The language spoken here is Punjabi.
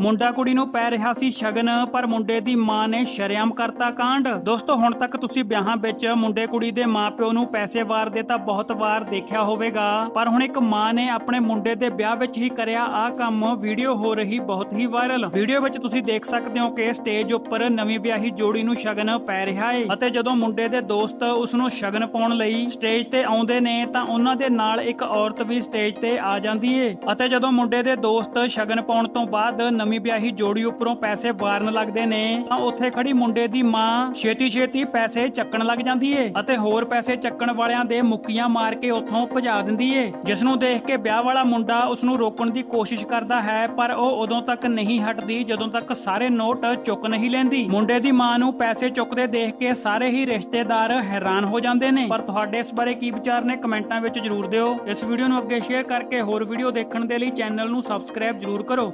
ਮੁੰਡਾ ਕੁੜੀ ਨੂੰ ਪੈ ਰਿਹਾ ਸੀ ਸ਼ਗਨ, ਪਰ ਮੁੰਡੇ ਦੀ ਮਾਂ ਨੇ ਸ਼ਰੇਆਮ ਕਰਤਾ ਕਾਂਡ। ਦੋਸਤੋ, ਹੁਣ ਤੱਕ ਤੁਸੀਂ ਵਿਆਹਾਂ ਵਿੱਚ ਮੁੰਡੇ ਕੁੜੀ ਦੇ ਮਾਪਿਓ ਨੂੰ ਪੈਸੇ ਵਾਰਦੇ ਤਾਂ ਬਹੁਤ ਵਾਰ ਦੇਖਿਆ ਹੋਵੇਗਾ। ਪਰ ਹੁਣ ਇੱਕ ਮਾਂ ਨੇ ਆਪਣੇ ਮੁੰਡੇ ਦੇ ਵਿਆਹ ਵਿੱਚ ਹੀ ਕਰਿਆ ਆਹ ਕੰਮ। ਵੀਡੀਓ ਹੋ ਰਹੀ ਬਹੁਤ ਹੀ ਵਾਇਰਲ। ਵੀਡੀਓ ਵਿੱਚ ਤੁਸੀਂ ਦੇਖ ਸਕਦੇ ਹੋ ਕਿ ਸਟੇਜ ਉੱਪਰ ਨਵੀਂ ਵਿਆਹੀ ਜੋੜੀ ਨੂੰ ਸ਼ਗਨ ਪੈ ਰਿਹਾ ਹੈ ਅਤੇ ਜਦੋਂ ਮੁੰਡੇ ਦੇ ਦੋਸਤ ਉਸ ਨੂੰ ਸ਼ਗਨ ਪਾਉਣ ਲਈ ਸਟੇਜ ਤੇ ਆਉਂਦੇ ਨੇ, ਤਾਂ ਉਹਨਾਂ ਦੇ ਨਾਲ ਇੱਕ ਔਰਤ ਵੀ ਸਟੇਜ ਤੇ ਆ ਜਾਂਦੀ ਏ। ਅਤੇ ਜਦੋਂ ਮੁੰਡੇ ਦੇ ਦੋਸਤ ਸ਼ਗਨ ਪਾਉਣ ਤੋਂ ਬਾਅਦ ਨਵੀਂ ਵਿਆਹੀ ਜੋੜੀ ਉੱਪਰੋਂ ਪੈਸੇ ਵਾਰਨ ਲੱਗਦੇ ਨੇ। ਤਾਂ ਉੱਥੇ ਖੜੀ ਮੁੰਡੇ ਦੀ ਮਾਂ ਛੇਤੀ ਛੇਤੀ ਪੈਸੇ ਚੱਕਣ ਲੱਗ ਜਾਂਦੀ ਏ ਅਤੇ ਹੋਰ ਪੈਸੇ ਚੱਕਣ ਵਾਲਿਆਂ ਦੇ ਮੁੱਕੀਆਂ ਮਾਰ ਕੇ ਉੱਥੋਂ ਭਜਾ ਦਿੰਦੀ ਏ। ਜਿਸ ਨੂੰ ਦੇਖ ਕੇ ਵਿਆਹ ਵਾਲਾ ਮੁੰਡਾ ਉਸ ਨੂੰ ਰੋਕਣ ਦੀ ਕੋਸ਼ਿਸ਼ ਕਰਦਾ ਹੈ, ਪਰ ਉਹ ਉਦੋਂ ਤੱਕ ਨਹੀਂ ਹਟਦੀ, ਜਦੋਂ ਤੱਕ ਸਾਰੇ ਨੋਟ ਚੁੱਕ ਨਹੀਂ ਲੈਂਦੀ। ਮੁੰਡੇ ਦੀ ਮਾਂ ਨੂੰ ਪੈਸੇ ਚੁੱਕਦੇ ਦੇਖ ਕੇ ਸਾਰੇ ਹੀ ਰਿਸ਼ਤੇਦਾਰ ਹੈਰਾਨ ਹੋ ਜਾਂਦੇ ਨੇ। ਪਰ ਤੁਹਾਡੇ ਇਸ ਬਾਰੇ ਕੀ ਵਿਚਾਰ ਨੇ, ਕਮੈਂਟਾਂ ਵਿੱਚ ਜਰੂਰ ਦਿਓ। ਇਸ ਵੀਡੀਓ ਨੂੰ ਅੱਗੇ ਸ਼ੇਅਰ ਕਰਕੇ ਹੋਰ ਵੀਡੀਓ ਦੇਖਣ ਦੇ ਲਈ ਚੈਨਲ ਨੂੰ ਸਬਸਕ੍ਰਾਈਬ ਜਰੂਰ ਕਰੋ।